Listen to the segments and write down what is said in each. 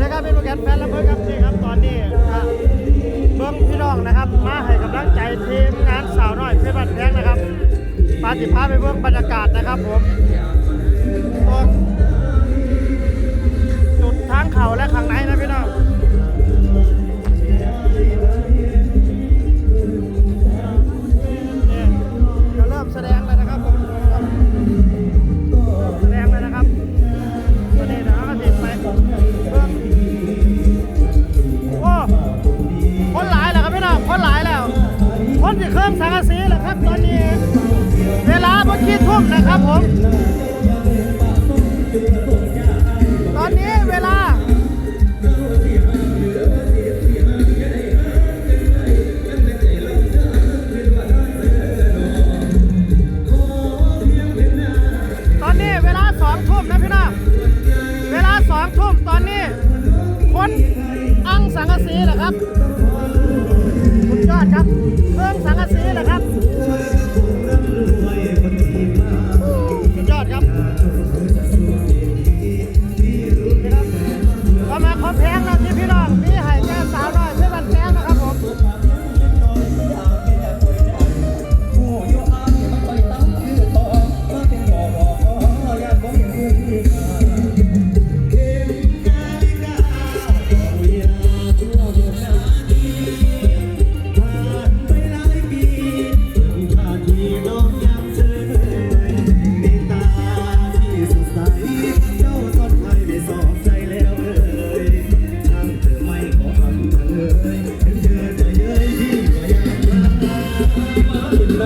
นะครับเป็นโปรแกรมแฟนและเพื่อนครับนี่ครับตอนนี้ครับเบื้องพี่น้องนะครับ มาให้กำลังใจทีมงานสาวน้อยเพชรบันแพงนะครับปาติพาไปเบื้องบรรยากาศนะครับผมตรงจุดทางเขาและข้า มนะครับผม ตอนนี้เวลาสองทุ่มนะพี่หน้าเวลาสองทุ่มตอนนี้คนอังสังกะสีเหรอครับ คุณยอดครับ เครื่องสังกะสีเหรอครับ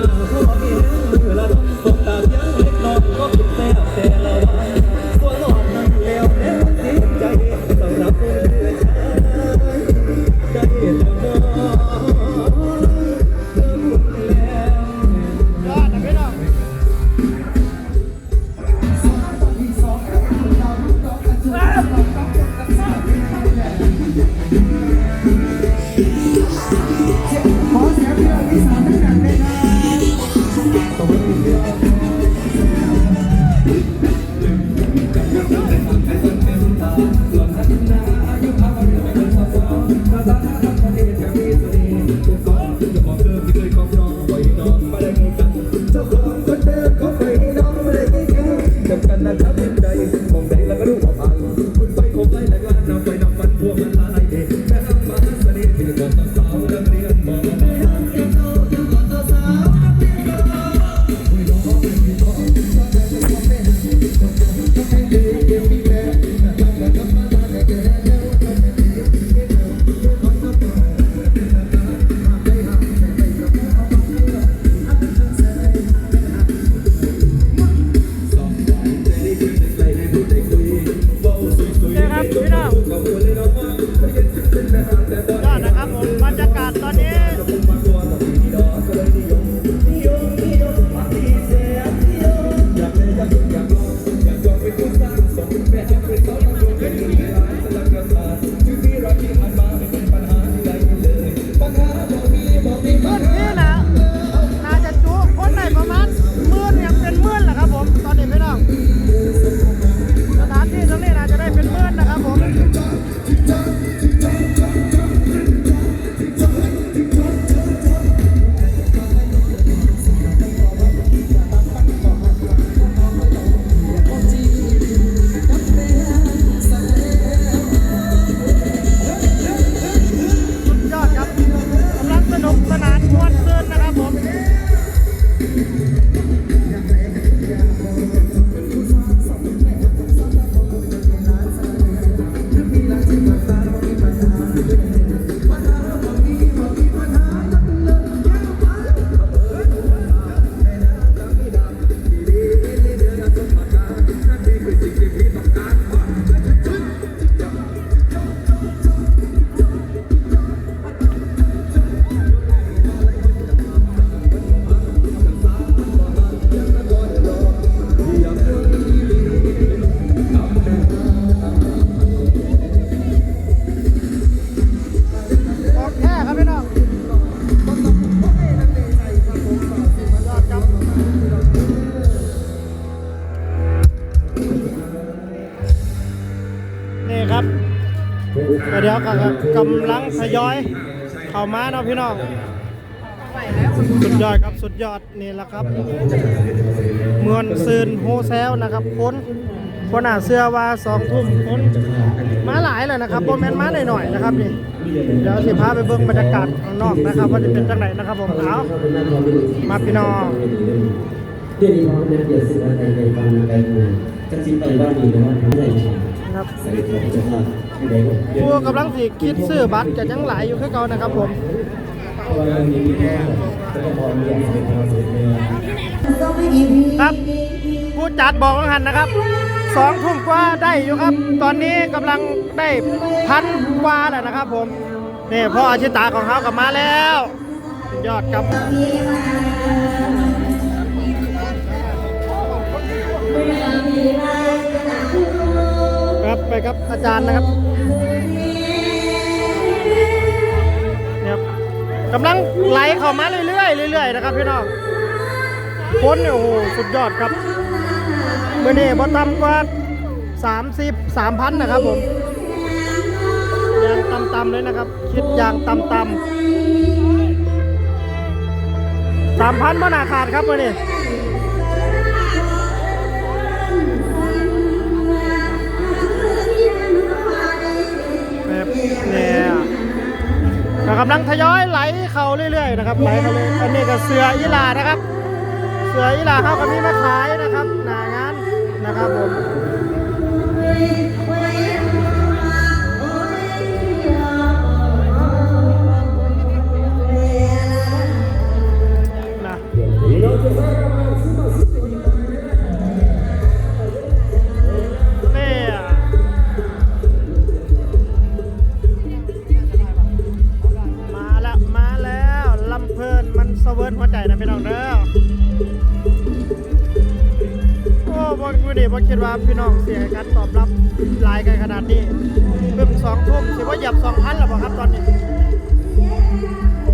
粉丝团 ดี๋ยวก็กำลังทยอยเข้ามาเนาะพี่น้องสุดยอดครับสุดยอดนี่แหละครับเมือนซืนโฮเซลนะครับคนคนหนาเสื้อว่าสองทุ่มคนมาหลายเลยนะครับโมเมนต์มาหน่อยๆนะครับนี่เดี๋ยวสิพาไปเบิ่งบรรยากาศข้างนอกนะครับ ว่าจะเป็นจังไหนนะครับผมเอามาพี่น้องเดี๋ยวนี้เขาเป็นเดียวสิว่าในในบ้านในเมืองจะจิตไปบ้านนี้หรือว่าทำอะไรมานะครับ ใส่ตัวจะพาที่ใดก็เดี๋ยวผู้กำลังสิคิดซื้อบัตรจะยังหลายอยู่คือเก่านะครับผมครับผู้จัดบอกว่าหันนะครับสองทุ่มกว่าได้อยู่ครับ ตอนนี้กำลังได้พันกว่าแล้วนะครับผมนี่พ่ออาชิตาของเขากลับมาแล้ว ยอดครับครับไปครับอาจารย์นะครับ เนี่ยครับกำลังไหลเข้ามาเรื่อยๆเรื่อยๆนะครับพี่น้องคนเนี่ยโอ้โหสุดยอดครับเมื่อนี้บอต่ำกว่า30 3,000นะครับผมยางต่ำๆเลยนะครับ คิดยางต่ำๆสามพันบ่นาขาดครับเมื่อนี้ เนี่ยกำลังทยอยไหลเข้าเรื่อยๆนะครับไหลเข้าเลยอันนี้ก็เสืออีลานะครับ เสืออีลาเขาก็มีมาขายนะครับหนางานนะครับผมนะ วันนี้ผมคิดว่าพี่น้องเสียการตอบรับหลายกันขนาดนี้เพิ่มสองทุ่มสิว่าหยับสองพันแล้วบ่ครับตอนนี้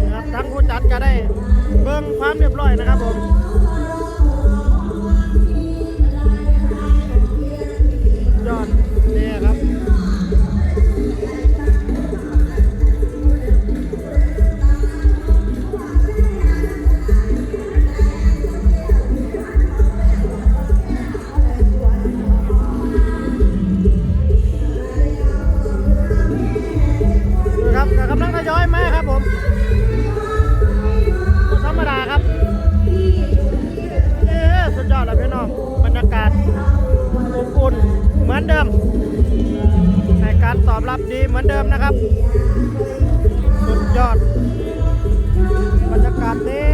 นะครับทั้งผู้จัดก็ได้เบิ่งความเรียบร้อยนะครับผม เหมือนเดิมให้การตอบรับดีเหมือนเดิมนะครับ สุดยอดบรรยากาศนี้